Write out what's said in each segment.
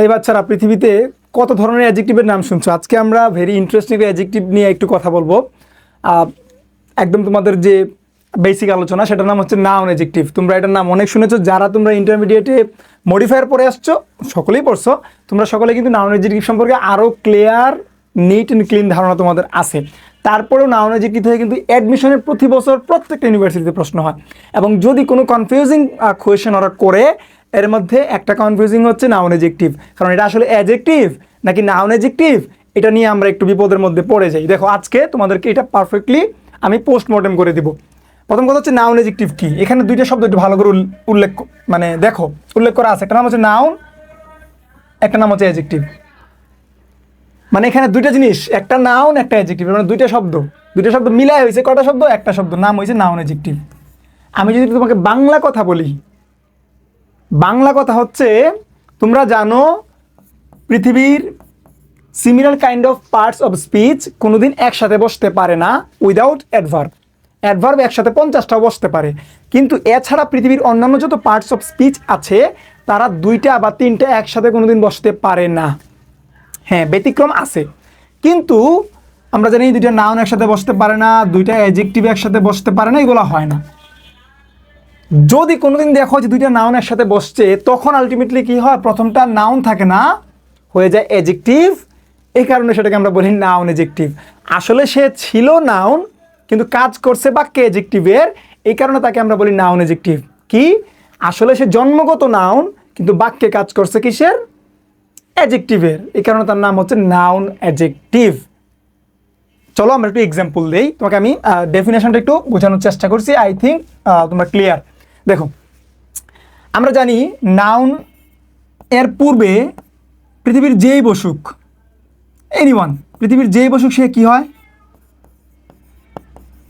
এই বাচ্চারা, পৃথিবীতে কত ধরনের অ্যাজেক্টিভের নাম শুনছো? আজকে আমরা ভেরি ইন্টারেস্টিং অ্যাজেক্টিভ নিয়ে একটু কথা বলব। একদম তোমাদের যে বেসিক আলোচনা, সেটার নাম হচ্ছে নাউন অ্যাজেক্টিভ তোমরা এটার নাম অনেক শুনেছো, যারা তোমরা ইন্টারমিডিয়েটে মডিফায়ার পরে আসছো, সকলেই পড়ছো, তোমরা সকলে কিন্তু নাউন অ্যাজেক্টিভ সম্পর্কে আরও ক্লিয়ার নিট অ্যান্ড ক্লিন ধারণা তোমাদের আছে। তারপরেও নাউন অ্যাজেক্টিভ থেকে কিন্তু অ্যাডমিশনের প্রতি বছর প্রত্যেকটা ইউনিভার্সিটিতে প্রশ্ন হয়। এবং যদি কোনো কনফিউজিং কোয়েশন ওরা করে, এর মধ্যে একটা কনফিউজিং হচ্ছে নাউন এজেক্টিভ কারণ এটা আসলে অ্যাজেক্টিভ নাকি নাউন এজেক্টিভ এটা নিয়ে আমরা একটু বিপদের মধ্যে পড়ে যাই। দেখো, আজকে তোমাদেরকে এটা পারফেক্টলি আমি পোস্টমর্টেম করে দিব। প্রথম কথা হচ্ছে নাউন এজেক্টিভ কি? এখানে দুইটা শব্দ একটু ভালো করে উল- উল্লেখ মানে দেখো, উল্লেখ করা আছে। একটা নাম হচ্ছে নাউন একটা নাম হচ্ছে অ্যাজেক্টিভ মানে এখানে দুইটা জিনিস, একটা নাউন একটা অ্যাজেক্টিভ মানে দুইটা শব্দ। দুইটা শব্দ মিলাই হয়েছে কটা শব্দ? একটা শব্দ, নাম হয়েছে নাউন অ্যাজেক্টিভ আমি যদি তোমাকে বাংলা কথা বলি, বাংলা কথা হচ্ছে, তোমরা জানো, পৃথিবীর similar kind of parts of speech কোনোদিন একসাথে বসতে পারে না উইদাউট অ্যাডভার্ব অ্যাডভার্ব একসাথে পঞ্চাশটাও বসতে পারে। কিন্তু এছাড়া পৃথিবীর অন্যান্য যত পার্টস অফ স্পিচ আছে, তারা দুইটা বা তিনটা একসাথে কোনোদিন বসতে পারে না। হ্যাঁ ব্যতিক্রম আছে। কিন্তু আমরা জানি দুইটা নাউন একসাথে বসতে পারে না, দুইটা অ্যাজেক্টিভ একসাথে বসতে পারে না, এগুলো হয় না। যদি কোনোদিন দেখো যে দুইটা নাউন একসাথে বসছে, তখন আলটিমেটলি কি হয়? প্রথমটা নাউন থাকে না, হয়ে যায় এজেক্টিভ এই কারণে সেটাকে আমরা বলি নাউন এজেক্টিভ আসলে সে ছিল নাউন কিন্তু কাজ করছে বাক্যে এজেক্টিভের এই কারণে তাকে আমরা বলি নাউন এজেক্টিভ কি? আসলে সে জন্মগত নাউন কিন্তু বাক্যে কাজ করছে কিসের? অ্যাজেক্টিভের এই কারণে তার নাম হচ্ছে নাউন অ্যাজেক্টিভ চলো আমরা একটু এক্সাম্পল দেই। তোমাকে আমি ডেফিনেশনটা একটু বোঝানোর চেষ্টা করছি। আই থিঙ্ক তোমরা ক্লিয়ার দেখো, আমরা জানি নাউন এর পূর্বে পৃথিবীর যেই বসুক এনিওয়ান পৃথিবীর যেই বসুক সে কি হয়?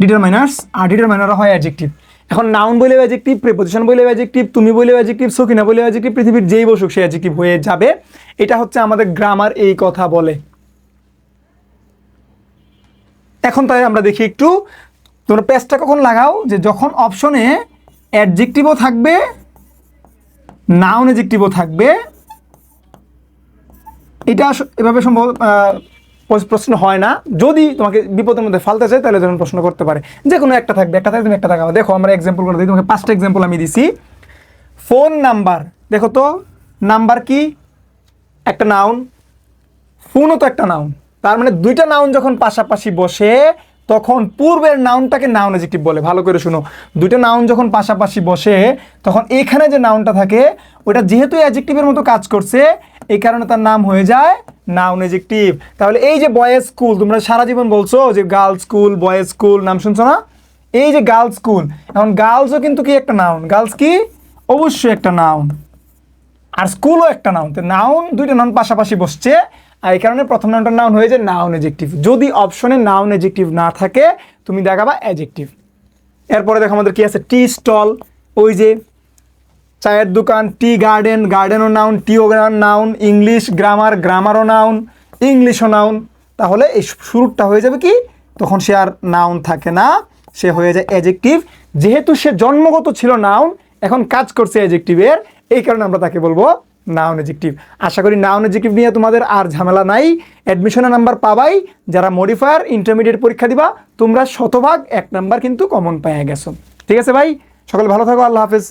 ডিটারমাইনার্স আর ডিটারমাইনার হয় অ্যাডজেক্টিভ এখন নাউন বলে অ্যাডজেক্টিভ প্রিপোজিশন বলে অ্যাডজেক্টিভ তুমি বলে অ্যাডজেক্টিভ সকিনা বলে অ্যাডজেক্টিভ পৃথিবীর যেই বসুক সে অ্যাডজেক্টিভ হয়ে যাবে। এটা হচ্ছে আমাদের গ্রামার এই কথা বলে। এখন তাই আমরা দেখি একটু, তোমরা পেজটা কখন লাগাও? যে যখন অপশনে অ্যাডজেক্টিভও থাকবে নাউন অ্যাডজেক্টিভও থাকবে। এটা এভাবে সম্ভব প্রশ্ন হয় না। যদি তোমাকে বিপদের মধ্যে ফালতে চায়, তাহলে ধরুন প্রশ্ন করতে পারে। যে কোনো একটা থাকবে একটা থাকবে, তুমি একটা থাকবে দেখো, আমরা এক্সাম্পল করে দিই। তোমাকে পাঁচটা এক্সাম্পল আমি দিছি। ফোন নাম্বার দেখো তো নাম্বার কি? একটা নাউন ফোনও তো একটা নাউন তার মানে দুইটা নাউন যখন পাশাপাশি বসে, তখন পূর্বের নাউনটাকে নাউন এজেক্টিভ বলে। ভালো করে শুনো। দুইটা নাউন যখন পাশাপাশি বসে, তখন এখানে যে নাউনটা থাকে, ওটা যেহেতু অ্যাজেক্টিভের মতো কাজ করছে এই কারণে তার নাম হয়ে যায় নাউন এজেক্টিভ তাহলে এই যে বয়েজ স্কুল তোমরা সারা জীবন বলছো যে গার্লস স্কুল বয়েজ স্কুল নাম শুনছো না? এই যে গার্লস স্কুল এখন গার্লসও কিন্তু কি একটা নাউন গার্লস কি? অবশ্যই একটা নাউন আর স্কুলও একটা নাউন নাউন দুইটা নাউন পাশাপাশি বসছে, আর এই কারণে প্রথম নাউনটার নাউন হয়ে যায় নাউন এজেক্টিভ যদি অপশনে নাউন এজেক্টিভ না থাকে, তুমি দেখাবা অ্যাজেক্টিভ এরপরে দেখো আমাদের কি আছে টি স্টল ওই যে চায়ের দোকান, টি গার্ডেন, গার্ডেনও নাউন, টিও নাউন, ইংলিশ গ্রামার, গ্রামারও নাউন, ইংলিশও নাউন। তাহলে এই শুরুটা হয়ে যাবে কি? তখন সে আর নাউন থাকে না, সে হয়ে যায় অ্যাজেক্টিভ যেহেতু সে জন্মগত ছিল নাউন, এখন কাজ করছে অ্যাজেক্টিভের এই কারণে আমরা তাকে বলব নাউন এজেক্টিভ আশা করি নাউন এজেক্টিভ নিয়ে তোমাদের আর ঝামেলা নাই। অ্যাডমিশনের নাম্বার পাবাই, যারা মডিফায়ার ইন্টারমিডিয়েট পরীক্ষা দিবা, তোমরা শতভাগ এক নাম্বার কিন্তু কমন পেয়ে গেছো। ঠিক আছে ভাই? সকলে ভালো থাকো, আল্লাহ হাফেজ।